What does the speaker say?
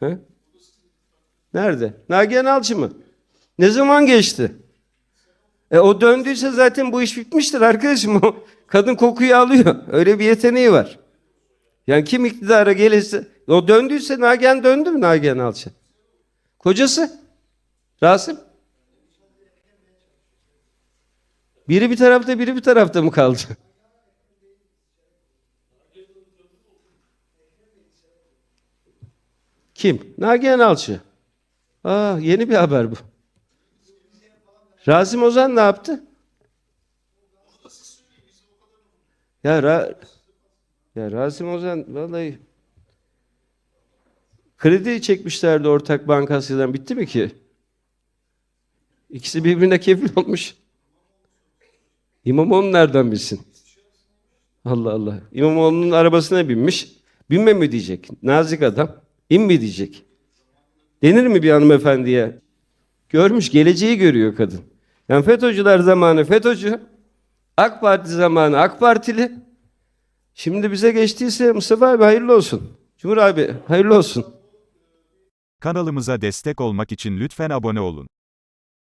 He? Nerede? Nagihan Alçı mı? Ne zaman geçti? E o döndüyse zaten bu iş bitmiştir arkadaşım. O kadın kokuyu alıyor. Öyle bir yeteneği var. Yani kim iktidara gelirse o döndüyse Nagihan döndü mü Nagihan Alçı? Kocası? Rasim? Biri bir tarafta biri bir tarafta mı kaldı? Kim? Nagihan Alçı. Aa, yeni bir haber bu. Rasim Ozan ne yaptı? Ya, Ra ya Rasim Ozan vallahi kredi çekmişlerdi ortak bankasyadan bitti mi ki? İkisi birbirine kefil olmuş. İmamoğlu nereden bilsin? Allah Allah. İmamoğlu'nun arabasına binmiş. Binme mi diyecek? Nazik adam. İn mi diyecek? Denir mi bir hanımefendiye? Görmüş, geleceği görüyor kadın. Yani FETÖ'cüler zamanı FETÖ'cü, AK Parti zamanı AK Partili. Şimdi bize geçtiyse Mustafa abi hayırlı olsun. Cumhur abi hayırlı olsun. Kanalımıza destek olmak için lütfen abone olun.